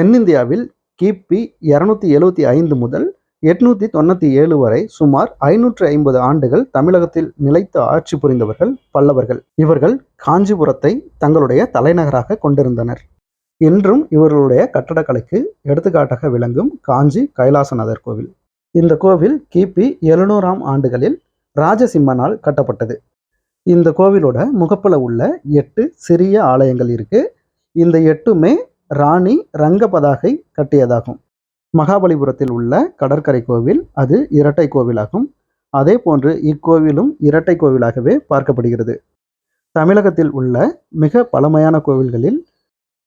தென்னிந்தியாவில் கிபி இரநூத்தி எழுவத்தி ஐந்து முதல் எட்நூத்தி தொண்ணூற்றி ஏழு வரை சுமார் ஐநூற்று ஐம்பது ஆண்டுகள் தமிழகத்தில் நிலைத்து ஆட்சி புரிந்தவர்கள் பல்லவர்கள். இவர்கள் காஞ்சிபுரத்தை தங்களுடைய தலைநகராக கொண்டிருந்தனர். இன்றும் இவர்களுடைய கட்டடக்கலைக்கு எடுத்துக்காட்டாக விளங்கும் காஞ்சி கைலாசநாதர் கோவில். இந்த கோவில் கிபி எழுநூறாம் ஆண்டுகளில் ராஜசிம்மனால் கட்டப்பட்டது. இந்த கோவிலோட முகப்பில் உள்ள எட்டு சிறிய ஆலயங்கள் இருக்கு. இந்த எட்டுமே ராணி ரங்கபதாகை கட்டியதாகும். மகாபலிபுரத்தில் உள்ள கடற்கரை கோவில் அது இரட்டை கோவிலாகும். அதே போன்று இக்கோவிலும் இரட்டை கோவிலாகவே பார்க்கப்படுகிறது. தமிழகத்தில் உள்ள மிக பழமையான கோவில்களில்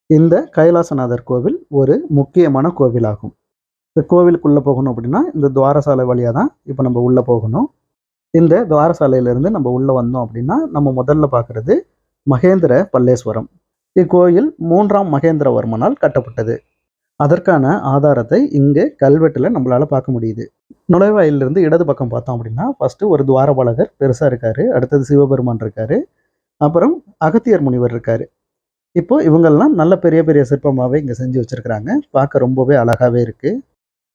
இந்த கைலாசநாதர் கோவில் ஒரு முக்கியமான கோவிலாகும். இந்த கோவிலுக்குள்ளே போகணும் அப்படின்னா இந்த துவாரசாலை வழியாக தான் இப்போ நம்ம உள்ளே போகணும். இந்த துவாரசாலையிலேருந்து நம்ம உள்ளே வந்தோம் அப்படின்னா நம்ம முதல்ல பார்க்குறது மகேந்திர பல்லேஸ்வரம். இக்கோயில் மூன்றாம் மகேந்திரவர்மனால் கட்டப்பட்டது. அதற்கான ஆதாரத்தை இங்கே கல்வெட்டில் நம்மளால் பார்க்க முடியுது. நுழைவாயிலிருந்து இடது பக்கம் பார்த்தோம் அப்படின்னா ஃபஸ்ட்டு ஒரு துவாரபாலகர் பெருசாக இருக்கார் அடுத்தது சிவபெருமான் இருக்கார் அப்புறம் அகத்தியர் முனிவர் இருக்கார். இப்போ இவங்கெல்லாம் நல்ல பெரிய பெரிய சிற்பமாகவே இங்கே செஞ்சு வச்சுருக்கிறாங்க. பார்க்க ரொம்பவே அழகாகவே இருக்குது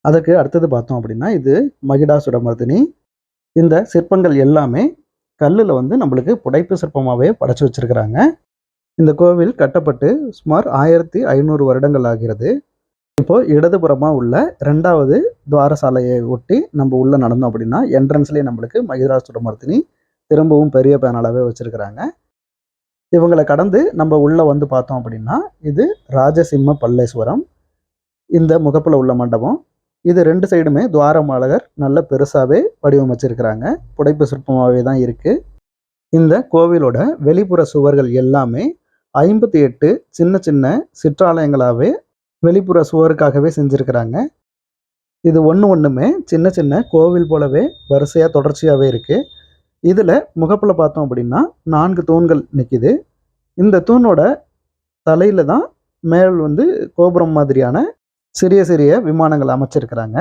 அதுக்கு அடுத்தது பார்த்தோம் அப்படின்னா இது மகிடாசுரமர்தினி. இந்த சிற்பங்கள் எல்லாமே கல்லில் வந்து நம்மளுக்கு புடைப்பு சிற்பமாகவே படைச்சி வச்சுருக்கிறாங்க. இந்த கோவில் கட்டப்பட்டு சுமார் ஆயிரத்தி ஐநூறு வருடங்கள் ஆகிறது. இப்போ இடதுபுறமாக உள்ள ரெண்டாவது துவாரசாலையை ஒட்டி நம்ம உள்ளே நடந்தோம் அப்படின்னா என்ட்ரன்ஸ்லேயே நம்மளுக்கு மகிராசுரமர்த்தினி திரும்பவும் பெரிய பேனலாகவே வச்சுருக்கிறாங்க. இவங்களை கடந்து நம்ம உள்ளே வந்து பார்த்தோம் அப்படின்னா இது ராஜசிம்ம பல்லேஸ்வரம். இந்த முகப்பில் உள்ள மண்டபம். இது ரெண்டு சைடுமே துவாரமாலகர் நல்ல பெருசாகவே வடிவமைச்சிருக்கிறாங்க. புடைப்பு சிற்பமாகவே தான் இருக்குது இந்த கோவிலோட வெளிப்புற சுவர்கள் எல்லாமே ஐம்பத்தி எட்டு சின்ன சின்ன சிற்றாலயங்களாகவே வெளிப்புற சுவருக்காகவே செஞ்சுருக்கிறாங்க. இது ஒன்று ஒன்றுமே சின்ன சின்ன கோவில் போலவே வரிசையாக தொடர்ச்சியாகவே இருக்குது இதில் முகப்பில் பார்த்தோம் அப்படின்னா நான்கு தூண்கள் நிற்கிது இந்த தூணோட தலையில் தான் மேல் வந்து கோபுரம் மாதிரியான சிறிய சிறிய விமானங்கள் அமைச்சிருக்கிறாங்க.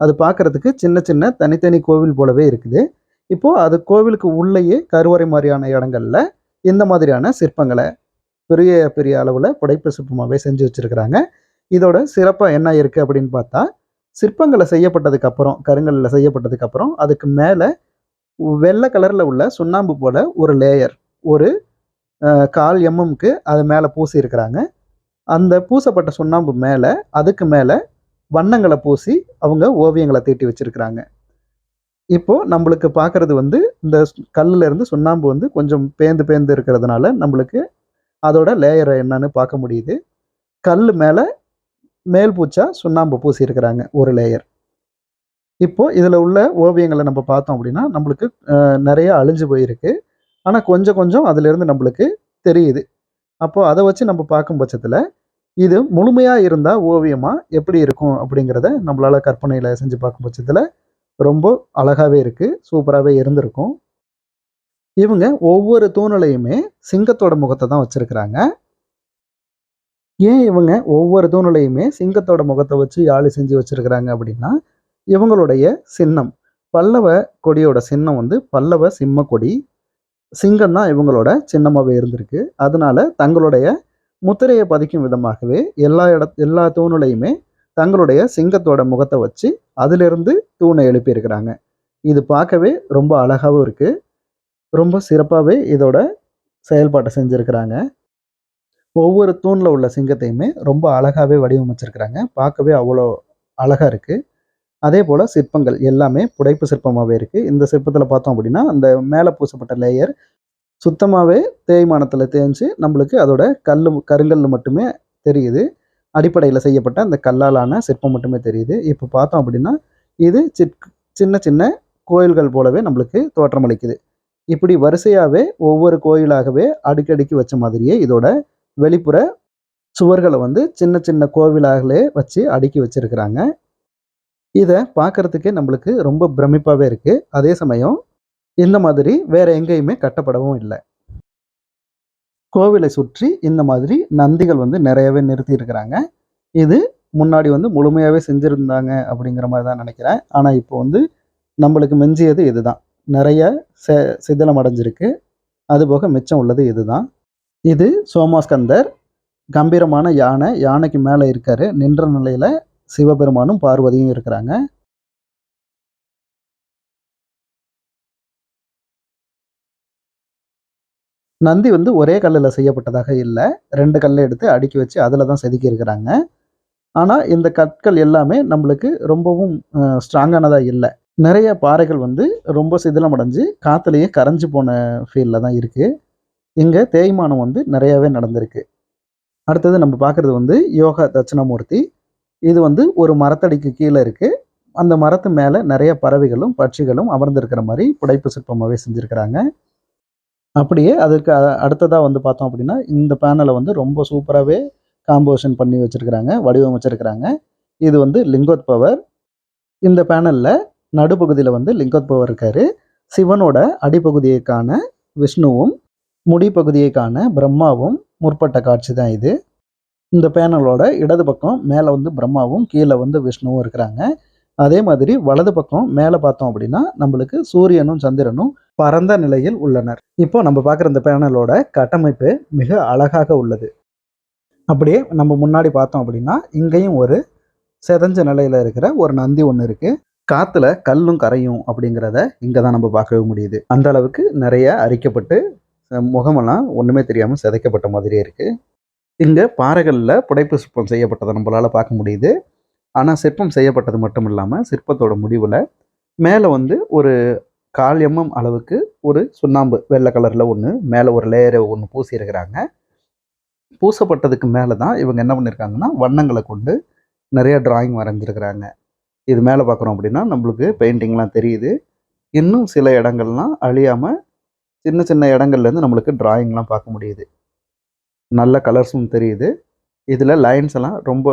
அது பார்க்குறதுக்கு சின்ன சின்ன தனித்தனி கோவில் போலவே இருக்குது. இப்போது அது கோவிலுக்கு உள்ளேயே கருவறை மாதிரியான இடங்களில் இந்த மாதிரியான சிற்பங்களை பெரிய பெரிய அளவில் புடைப்பு சிற்பமாகவே செஞ்சு வச்சுருக்கிறாங்க. இதோட சிறப்பாக என்ன இருக்குது அப்படின்னு பார்த்தா சிற்பங்களை செய்யப்பட்டதுக்கு அப்புறம் கருங்கல்லில் செய்யப்பட்டதுக்கப்புறம் அதுக்கு மேலே வெள்ளை கலரில் உள்ள சுண்ணாம்பு போல் ஒரு லேயர் ஒரு கால் எம்எம்க்கு அது மேலே பூசி இருக்கிறாங்க அந்த பூசப்பட்ட சுண்ணாம்பு மேலே அதுக்கு மேலே வண்ணங்களை பூசி அவங்க ஓவியங்களை தீட்டி வச்சிருக்கிறாங்க. இப்போது நம்மளுக்கு பார்க்குறது வந்து இந்த கல்லுலேருந்து இருந்து சுண்ணாம்பு வந்து கொஞ்சம் பேந்து பேந்து இருக்கிறதுனால நம்மளுக்கு அதோட லேயரை என்னன்னு பார்க்க முடியுது. கல் மேலே மேல் பூச்சா சுண்ணாம்பு பூசியிருக்கிறாங்க ஒரு லேயர் இப்போ இதில் உள்ள ஓவியங்களை நம்ம பார்த்தோம் அப்படின்னா நம்மளுக்கு நிறைய அழிஞ்சு போயிருக்கு. ஆனால் கொஞ்சம் கொஞ்சம் அதிலிருந்து நம்மளுக்கு தெரியுது. அப்போ அதை வச்சு நம்ம பார்க்கும் பட்சத்தில் இது முழுமையாக இருந்தால் ஓவியமாக எப்படி இருக்கும் அப்படிங்கிறத நம்மளால் கற்பனையில் செஞ்சு பார்க்கும் பட்சத்தில் ரொம்ப அழகாகவே இருக்குது சூப்பராகவே இருந்திருக்கும். இவங்க ஒவ்வொரு தூணுலையுமே சிங்கத்தோட முகத்தை தான் வச்சுருக்கிறாங்க. ஏன் இவங்க ஒவ்வொரு தூணுலையுமே சிங்கத்தோட முகத்தை வச்சு யாழி செஞ்சு வச்சுருக்கிறாங்க அப்படின்னா இவங்களுடைய சின்னம் பல்லவ கொடியோட சின்னம் வந்து பல்லவ சிம்ம கொடி. சிங்கம் தான் இவங்களோட சின்னமாகவே இருந்திருக்கு. அதனால தங்களுடைய முத்திரையை பதிக்கும் விதமாகவே எல்லா இட எல்லா தூணுலையுமே தங்களுடைய சிங்கத்தோட முகத்தை வச்சு அதிலிருந்து தூணை எழுப்பியிருக்கிறாங்க. இது பார்க்கவே ரொம்ப அழகாகவும் இருக்குது ரொம்ப சிறப்பாகவே இதோட செயல்பாட்டை செஞ்சுருக்கிறாங்க. ஒவ்வொரு தூணில் உள்ள சிங்கத்தையுமே ரொம்ப அழகாகவே வடிவமைச்சிருக்கிறாங்க. பார்க்கவே அவ்வளோ அழகாக இருக்குது அதே போல் சிற்பங்கள் எல்லாமே புடைப்பு சிற்பமாகவே இருக்குது இந்த சிற்பத்தில் பார்த்தோம் அப்படின்னா அந்த மேலே பூசப்பட்ட லேயர் சுத்தமாகவே தேய்மானத்தில் தேஞ்சு நம்மளுக்கு அதோட கல் கருங்கல் மட்டுமே தெரியுது. அடிப்படையில் செய்யப்பட்ட அந்த கல்லாலான சிற்பம் மட்டுமே தெரியுது. இப்போ பார்த்தோம் அப்படின்னா இது சிற் சின்ன சின்ன கோயில்கள் போலவே நம்மளுக்கு தோற்றமளிக்குது. இப்படி வரிசையாகவே ஒவ்வொரு கோயிலாகவே அடுக்கடுக்கி வச்ச மாதிரியே இதோட வெளிப்புற சுவர்களை வந்து சின்ன சின்ன கோவிலாகலே வச்சு அடுக்கி வச்சிருக்கிறாங்க. இதை பார்க்கறதுக்கே நம்மளுக்கு ரொம்ப பிரமிப்பாகவே இருக்குது அதே சமயம் இந்த மாதிரி வேற எங்கேயுமே கட்டப்படவும் இல்லை. கோவிலை சுற்றி இந்த மாதிரி நந்திகள் வந்து நிறையவே நிறுத்தியிருக்கிறாங்க. இது முன்னாடி வந்து முழுமையாகவே செஞ்சுருந்தாங்க அப்படிங்கிற மாதிரி தான் நினைக்கிறேன். ஆனால் இப்போ வந்து நம்மளுக்கு மிஞ்சியது இதுதான். நிறைய செ சிதிலம் அடைஞ்சிருக்கு அதுபோக மிச்சம் உள்ளது இதுதான். இது சோமாஸ்கந்தர் கம்பீரமான யானை யானைக்கு மேலே இருக்காரு. நின்ற நிலையில சிவபெருமானும் பார்வதியும் இருக்கிறாங்க. நந்தி வந்து ஒரே கல்லில் செய்யப்பட்டதாக இல்லை. ரெண்டு கல்லை எடுத்து அடுக்கி வச்சு அதில் தான் செதுக்கி இருக்கிறாங்க. ஆனால் இந்த கற்கள் எல்லாமே நம்மளுக்கு ரொம்பவும் ஸ்ட்ராங்கானதாக இல்லை. நிறைய பாறைகள் வந்து ரொம்ப சிதிலம் அடைஞ்சு காற்றுலேயே கரைஞ்சி போன ஃபீலில் தான் இருக்குது இங்கே தேய்மானம் வந்து நிறையாவே நடந்திருக்கு. அடுத்தது நம்ம பார்க்குறது வந்து யோகா தட்சிணாமூர்த்தி. இது வந்து ஒரு மரத்தடிக்கு கீழே இருக்குது அந்த மரத்து மேலே நிறைய பறவைகளும் பட்சிகளும் அமர்ந்திருக்கிற மாதிரி புடைப்பு சிற்பமாகவே செஞ்சுருக்கிறாங்க. அப்படியே அதுக்கு அடுத்ததாக வந்து பார்த்தோம் அப்படின்னா இந்த பேனலை வந்து ரொம்ப சூப்பராகவே காம்போசிஷன் பண்ணி வச்சுருக்கிறாங்க வடிவமைச்சிருக்கிறாங்க. இது வந்து லிங்கோத் பவர். இந்த பேனலில் நடுப்பகுதியில் வந்து லிங்கோத்பவர் இருக்கார். சிவனோட அடிப்பகுதியை காண விஷ்ணுவும் முடிப்பகுதியை காண பிரம்மாவும் முற்பட்ட காட்சி தான் இது. இந்த பேனலோட இடது பக்கம் மேலே வந்து பிரம்மாவும் கீழே வந்து விஷ்ணுவும் இருக்கிறாங்க. அதே மாதிரி வலது பக்கம் மேலே பார்த்தோம் அப்படின்னா நம்மளுக்கு சூரியனும் சந்திரனும் பரந்த நிலையில் உள்ளனர். இப்போ நம்ம பார்க்குற இந்த பேனலோட கட்டமைப்பு மிக அழகாக உள்ளது. அப்படியே நம்ம முன்னாடி பார்த்தோம் அப்படின்னா இங்கேயும் ஒரு செதஞ்ச நிலையில் இருக்கிற ஒரு நந்தி ஒன்று இருக்குது காற்றுல கல்லும் கரையும் அப்படிங்கிறத இங்கே தான் நம்ம பார்க்கவே முடியுது. அந்த அளவுக்கு நிறைய அரிக்கப்பட்டு முகமெல்லாம் ஒன்றுமே தெரியாமல் சிதைக்கப்பட்ட மாதிரியே இருக்குது இங்கே பாறைகளில் புடைப்பு சிற்பம் செய்யப்பட்டதை நம்மளால் பார்க்க முடியுது. ஆனால் சிற்பம் செய்யப்பட்டது மட்டும் இல்லாமல் சிற்பத்தோட முடிவில் மேலே வந்து ஒரு கால் எம்எம் அளவுக்கு ஒரு சுண்ணாம்பு வெள்ளை கலரில் ஒன்று மேலே ஒரு லேயரை ஒன்று பூசி இருக்கிறாங்க பூசப்பட்டதுக்கு மேலே தான் இவங்க என்ன பண்ணியிருக்காங்கன்னா வண்ணங்களை கொண்டு நிறைய டிராயிங் வரைஞ்சிருக்கிறாங்க. இது மேலே பார்க்குறோம் அப்படின்னா நம்மளுக்கு பெயிண்டிங்லாம் தெரியுது. இன்னும் சில இடங்கள்லாம் அழியாமல் சின்ன சின்ன இடங்கள்லேருந்து நம்மளுக்கு ட்ராயிங்லாம் பார்க்க முடியுது. நல்ல கலர்ஸும் தெரியுது. இதில் லைன்ஸ் எல்லாம் ரொம்ப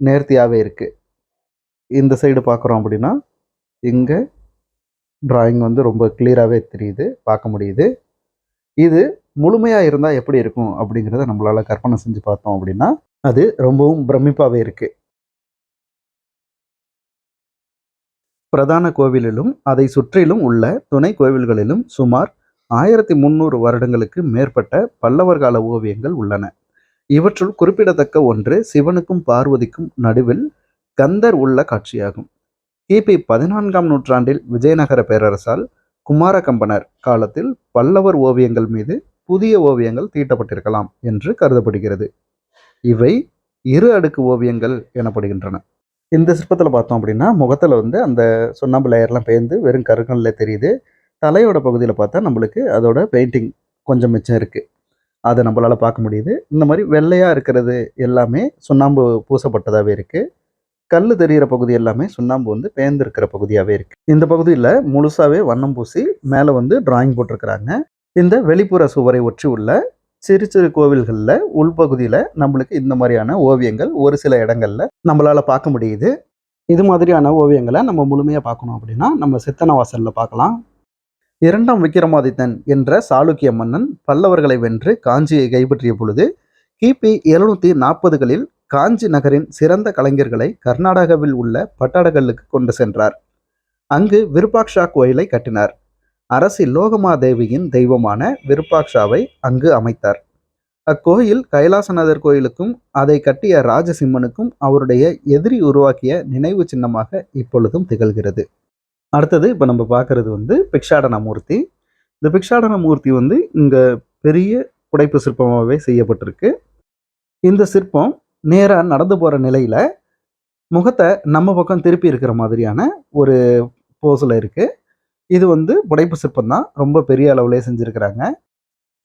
நேர்த்தியாகவே இருக்குது இந்த சைடு பார்க்குறோம் அப்படின்னா இங்கே ட்ராயிங் வந்து ரொம்ப கிளியராகவே தெரியுது பார்க்க முடியுது. இது முழுமையாக இருந்தால் எப்படி இருக்கும் அப்படிங்கிறத நம்மளால் கற்பனை செஞ்சு பார்த்தோம் அப்படின்னா அது ரொம்பவும் பிரமிப்பாகவே இருக்குது பிரதான கோவிலிலும் அதை சுற்றிலும் உள்ள துணை கோவில்களிலும் சுமார் ஆயிரத்தி முந்நூறு வருடங்களுக்கு மேற்பட்ட பல்லவர் கால ஓவியங்கள் உள்ளன. இவற்றுள் குறிப்பிடத்தக்க ஒன்று சிவனுக்கும் பார்வதிக்கும் நடுவில் கந்தர் உள்ள காட்சியாகும். கிபி பதினான்காம் நூற்றாண்டில் விஜயநகர பேரரசால் குமாரகம்பனர் காலத்தில் பல்லவர் ஓவியங்கள் மீது புதிய ஓவியங்கள் தீட்டப்பட்டிருக்கலாம் என்று கருதப்படுகிறது. இவை இரு அடுக்கு ஓவியங்கள் எனப்படுகின்றன. இந்த சிற்பத்தில் பார்த்தோம் அப்படின்னா முகத்தில் வந்து அந்த சுண்ணாம்பு லேயர்லாம் பெயர்ந்து வெறும் கருங்கல்ல தெரியுது. தலையோட பகுதியில் பார்த்தா நம்மளுக்கு அதோட பெயிண்டிங் கொஞ்சம் மிச்சம் இருக்குது அதை நம்மளால் பார்க்க முடியுது. இந்த மாதிரி வெள்ளையாக இருக்கிறது எல்லாமே சுண்ணாம்பு பூசப்பட்டதாகவே இருக்குது கல் தெரிகிற பகுதி எல்லாமே சுண்ணாம்பு வந்து பேர்ந்திருக்கிற பகுதியாகவே இருக்குது இந்த பகுதியில் முழுசாகவே வண்ணம் பூசி மேலே வந்து டிராயிங் போட்டிருக்கிறாங்க. இந்த வெளிப்புற சுவரை ஒற்றி உள்ள சிறு சிறு கோவில்களில் உள்பகுதியில் நம்மளுக்கு இந்த மாதிரியான ஓவியங்கள் ஒரு சில இடங்களில் நம்மளால் பார்க்க முடியுது. இது மாதிரியான ஓவியங்களை நம்ம முழுமையாக பார்க்கணும் அப்படின்னா நம்ம சித்தனவாசலில் பார்க்கலாம். இரண்டாம் விக்ரமாதித்தன் என்ற சாளுக்கிய மன்னன் பல்லவர்களை வென்று காஞ்சியை கைப்பற்றிய பொழுது கிபி எழுநூற்றி நாற்பதுகளில் காஞ்சி நகரின் சிறந்த கலைஞர்களை கர்நாடகாவில் உள்ள பட்டாடகல்லுக்கு கொண்டு சென்றார். அங்கு விருபாக்ஷா கோயிலை கட்டினார். அரசி லோகமாதேவியின் தெய்வமான விருப்பாக்ஷாவை அங்கு அமைத்தார். அக்கோயில் கைலாசநாதர் கோயிலுக்கும் அதை கட்டிய ராஜசிம்மனுக்கும் அவருடைய எதிரி உருவாக்கிய நினைவு சின்னமாக இப்பொழுதும் திகழ்கிறது. அடுத்தது இப்போ நம்ம பார்க்கறது வந்து பிக்ஷாடன மூர்த்தி. இந்த பிக்ஷாடன மூர்த்தி வந்து இங்கே பெரிய புடைப்பு சிற்பமாகவே செய்யப்பட்டிருக்கு. இந்த சிற்பம் நேராக நடந்து போகிற நிலையில் முகத்தை நம்ம பக்கம் திருப்பி இருக்கிற மாதிரியான ஒரு போஸில் இருக்குது இது வந்து புடைப்பு சிற்பம் தான். ரொம்ப பெரிய அளவுலேயே செஞ்சுருக்கிறாங்க.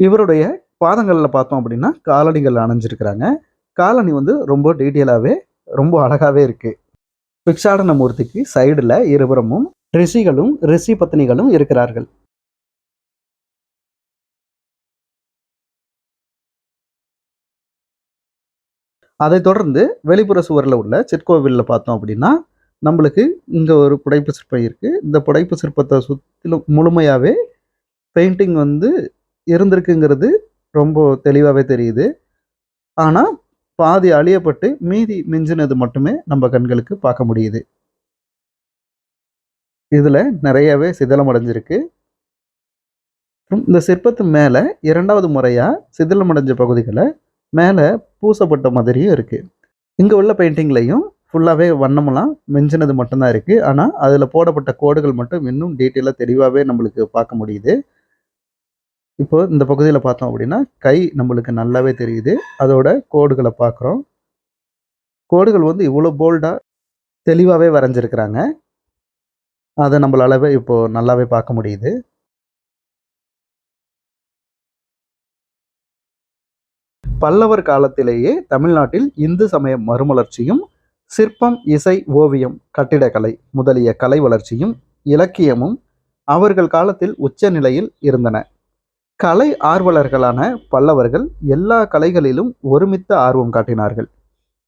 இவருடைய பாதங்களில் பார்த்தோம் அப்படின்னா காலணிகள் அணைஞ்சிருக்கிறாங்க. காலணி வந்து ரொம்ப டீட்டெயிலாகவே ரொம்ப அழகாகவே இருக்குது பிக்ஷாடன மூர்த்திக்கு சைடில் இருபுறமும் ரிஷிகளும் ரிஷி பத்தினிகளும் இருக்கிறார்கள். அதைத் தொடர்ந்து வெளிப்புற சுவரில் உள்ள சிற்கோவிலில் பார்த்தோம் அப்படின்னா நம்மளுக்கு இங்கே ஒரு புடைப்பு சிற்பம் இருக்குது இந்த புடைப்பு சிற்பத்தை சுற்றிலும் முழுமையாகவே பெயிண்டிங் வந்து இருந்திருக்குங்கிறது ரொம்ப தெளிவாகவே தெரியுது. ஆனால் பாதி அழியப்பட்டு மீதி மிஞ்சினது மட்டுமே நம்ம கண்களுக்கு பார்க்க முடியுது. இதில் நிறையவே சிதிலம் அடைஞ்சிருக்கு. இந்த சிற்பத்து மேலே இரண்டாவது முறையாக சிதிலமடைஞ்ச பகுதிகளை மேலே பூசப்பட்ட மாதிரியும் இருக்குது இங்கே உள்ள பெயிண்டிங்லையும் ஃபுல்லாகவே வண்ணமெல்லாம் மிஞ்சினது மட்டும்தான் இருக்குது ஆனால் அதில் போடப்பட்ட கோடுகள் மட்டும் இன்னும் டீட்டெயிலாக தெளிவாகவே நம்மளுக்கு பார்க்க முடியுது. இப்போ இந்த பகுதியில் பார்த்தோம் அப்படின்னா கை நம்மளுக்கு நல்லாவே தெரியுது. அதோட கோடுகளை பார்க்குறோம். கோடுகள் வந்து இவ்வளோ போல்டாக தெளிவாகவே வரைஞ்சிருக்கிறாங்க. அதை நம்மளாலவே இப்போது நல்லாவே பார்க்க முடியுது. பல்லவர் காலத்திலேயே தமிழ்நாட்டில் இந்து சமய மறுமலர்ச்சியும் சிற்பம் இசை ஓவியம் கட்டிடக்கலை முதலிய கலை வளர்ச்சியும் இலக்கியமும் அவர்கள் காலத்தில் உச்ச நிலையில் இருந்தன. கலை ஆர்வலர்களான பல்லவர்கள் எல்லா கலைகளிலும் ஒருமித்த ஆர்வம் காட்டினார்கள்.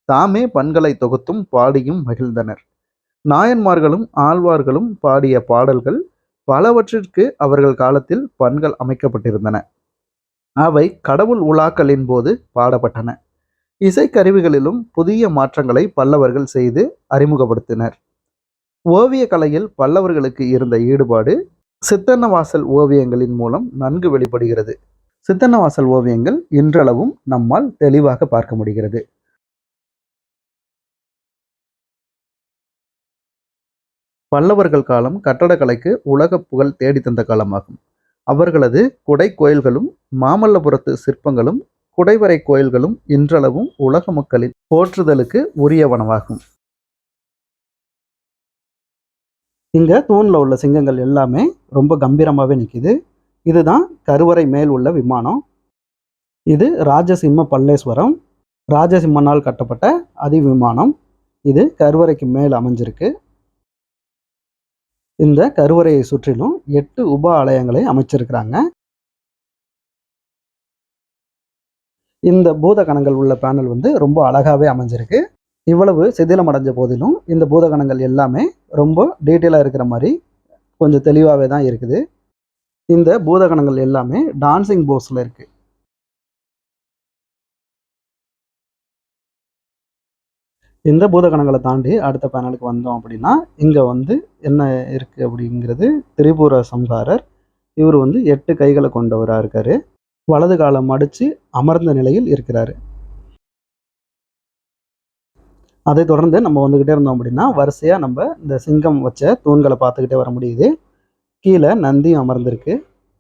தாமே பண்களை தொகுத்தும் பாடியும் மகிழ்ந்தனர். நாயன்மார்களும் ஆழ்வார்களும் பாடிய பாடல்கள் பலவற்றிற்கு அவர்கள் காலத்தில் பண்கள் அமைக்கப்பட்டிருந்தன. அவை கடவுள் உலாக்களின் போது பாடப்பட்டன. இசைக்கருவிகளிலும் புதிய மாற்றங்களை பல்லவர்கள் செய்து அறிமுகப்படுத்தினர். ஓவிய கலையில் பல்லவர்களுக்கு இருந்த ஈடுபாடு சித்தன்னவாசல் ஓவியங்களின் மூலம் நன்கு வெளிப்படுகிறது. சித்தன்னவாசல் ஓவியங்கள் இன்றளவும் நம்மால் தெளிவாக பார்க்க முடிகிறது. பல்லவர்கள் காலம் கட்டடக்கலைக்கு உலக புகழ் தேடித்தந்த தந்த காலமாகும். அவர்களது குடை கோயில்களும் மாமல்லபுரத்து சிற்பங்களும் குடைவரை கோயில்களும் இன்றளவும் உலக மக்களின் போற்றுதலுக்கு உரியவனவாகும். இங்க தூணில் உள்ள சிங்கங்கள் எல்லாமே ரொம்ப கம்பீரமாகவே நிற்கிது இதுதான் கருவறை மேல் உள்ள விமானம். இது ராஜசிம்ம பல்லேஸ்வரம். ராஜசிம்மனால் கட்டப்பட்ட அதி விமானம் இது கருவறைக்கு மேல் அமைஞ்சிருக்கு. இந்த கருவறையை சுற்றிலும் எட்டு உப ஆலயங்களை அமைச்சிருக்கிறாங்க. இந்த பூத கணங்கள் உள்ள பேனல் வந்து ரொம்ப அழகாகவே அமைஞ்சிருக்கு. இவ்வளவு சிதிலம் அடைஞ்ச போதிலும் இந்த பூதகணங்கள் எல்லாமே ரொம்ப டீட்டெயிலாக இருக்கிற மாதிரி கொஞ்சம் தெளிவாகவே தான் இருக்குது. இந்த பூதகணங்கள் எல்லாமே டான்சிங் போஸில் இருக்குது இந்த பூதகணங்களை தாண்டி அடுத்த பேனலுக்கு வந்தோம் அப்படின்னா இங்கே வந்து என்ன இருக்குது அப்படிங்கிறது திரிபுர சம்ஹாரர் இவர் வந்து எட்டு கைகளை கொண்டவராக இருக்காரு. வலது காலம் மடித்து அமர்ந்த நிலையில் இருக்கிறாரு. அதை தொடர்ந்து நம்ம வந்துக்கிட்டே இருந்தோம் அப்படின்னா வரிசையாக நம்ம இந்த சிங்கம் வச்ச தூண்களை பார்த்துக்கிட்டே வர முடியுது. கீழே நந்தியும் அமர்ந்திருக்கு.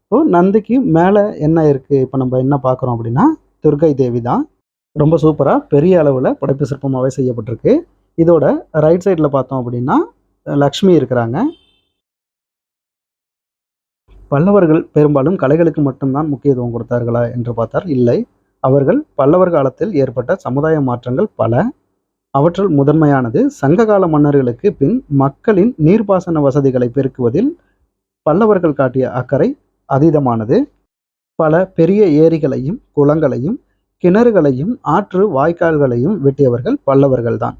இப்போ நந்திக்கு மேலே என்ன இருக்குது இப்போ நம்ம என்ன பார்க்குறோம் அப்படின்னா துர்கை தேவி தான். ரொம்ப சூப்பராக பெரிய அளவில் படைப்பு சிற்பமாகவே செய்யப்பட்டிருக்கு. இதோட ரைட் சைடில் பார்த்தோம் அப்படின்னா லக்ஷ்மி இருக்கிறாங்க. பல்லவர்கள் பெரும்பாலும் கலைகளுக்கு மட்டும்தான் முக்கியத்துவம் கொடுத்தார்களா என்று பார்த்தால் இல்லை. அவர்கள் பல்லவர் காலத்தில் ஏற்பட்ட சமுதாய மாற்றங்கள் பல. அவற்றுள் முதன்மையானது சங்ககால மன்னர்களுக்கு பின் மக்களின் நீர்ப்பாசன வசதிகளை பெருக்குவதில் பல்லவர்கள் காட்டிய அக்கறை அதீதமானது. பல பெரிய ஏரிகளையும் குளங்களையும் கிணறுகளையும் ஆற்று வாய்க்கால்களையும் வெட்டியவர்கள் பல்லவர்கள்தான்.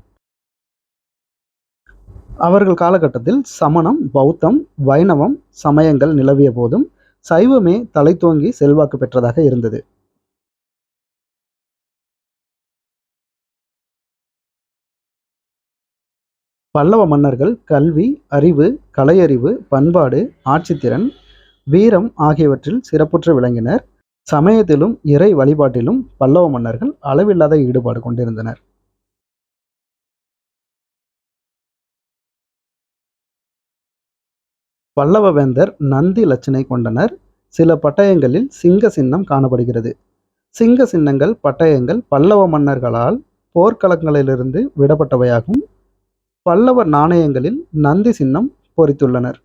அவர்கள் காலகட்டத்தில் சமணம் பௌத்தம் வைணவம் சமயங்கள் நிலவிய போதும் சைவமே தலைத்தோங்கி செல்வாக்கு பெற்றதாக இருந்தது. பல்லவ மன்னர்கள் கல்வி அறிவு கலையறிவு பண்பாடு ஆட்சித்திறன் வீரம் ஆகியவற்றில் சிறப்புற்று விளங்கினர். சமயத்திலும் இறை வழிபாட்டிலும் பல்லவ மன்னர்கள் அளவில்லாத ஈடுபாடு கொண்டிருந்தனர். பல்லவ வேந்தர் நந்தி லட்சணை கொண்டனர். சில பட்டயங்களில் சிங்க சின்னம் காணப்படுகிறது. சிங்க சின்னங்கள் பட்டயங்கள் பல்லவ மன்னர்களால் போர்க்களங்களிலிருந்து விடப்பட்டவையாகும். பல்லவ நாணயங்களில் நந்தி சின்னம் பொறித்துள்ளனர்.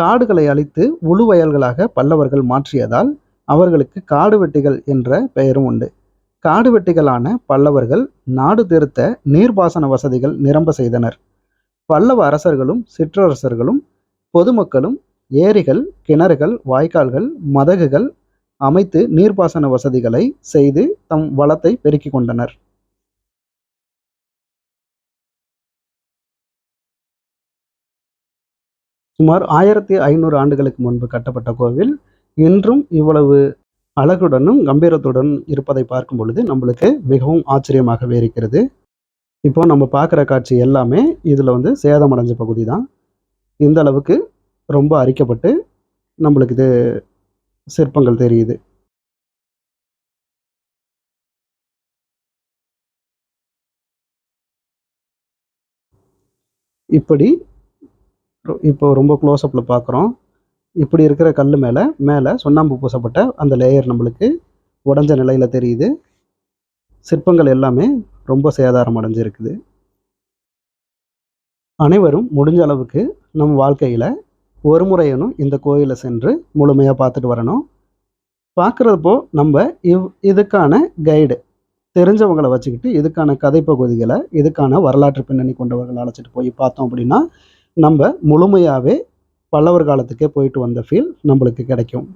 காடுகளை அழித்து உழுவயல்களாக பல்லவர்கள் மாற்றியதால் அவர்களுக்கு காடு வெட்டிகள் என்ற பெயரும் உண்டு. காடு வெட்டிகளான பல்லவர்கள் நாடு திருத்த நீர்ப்பாசன வசதிகள் நிரம்ப செய்தனர். பல்லவ அரசர்களும் சிற்றரசர்களும் பொதுமக்களும் ஏரிகள் கிணறுகள் வாய்க்கால்கள் மதகுகள் அமைத்து நீர்ப்பாசன வசதிகளை செய்து தம் வளத்தை பெருக்கிக் கொண்டனர். சுமார் ஆயிரத்தி ஐநூறு ஆண்டுகளுக்கு முன்பு கட்டப்பட்ட கோவில் இன்றும் இவ்வளவு அழகுடனும் கம்பீரத்துடன் இருப்பதை பார்க்கும் பொழுது நம்மளுக்கு மிகவும் ஆச்சரியமாகவே இருக்கிறது. இப்போ நம்ம பார்க்குற காட்சி எல்லாமே இதில் வந்து சேதமடைஞ்ச பகுதி தான். இந்த அளவுக்கு ரொம்ப அரிக்கப்பட்டு நம்மளுக்கு இது சிற்பங்கள் தெரியுது. இப்படி ரொ- இப்போ ரொம்ப க்ளோஸ்அப்பில் பார்க்குறோம். இப்படி இருக்கிற கல் மேலே மேலே சுண்ணாம்பு பூசப்பட்ட அந்த லேயர் நம்மளுக்கு உடஞ்ச நிலையில் தெரியுது. சிற்பங்கள் எல்லாமே ரொம்ப சேதாரம் அடைஞ்சிருக்குது. அனைவரும் முடிஞ்ச அளவுக்கு நம் வாழ்க்கையில் ஒரு முறையனும் இந்த கோயிலை சென்று முழுமையாக பார்த்துட்டு வரணும். பார்க்குறப்போ நம்ம இவ் இதுக்கான கைடு தெரிஞ்சவங்களை வச்சுக்கிட்டு இதுக்கான கதை பகுதிகளை இதுக்கான வரலாற்று பின்னணி கொண்டவர்களை அழைச்சிட்டு போய் பார்த்தோம் அப்படின்னா நம்ம முழுமையாகவே பல்லவர் காலத்துக்கே போயிட்டு வந்த ஃபீல் நம்மளுக்கு கிடைக்கும்.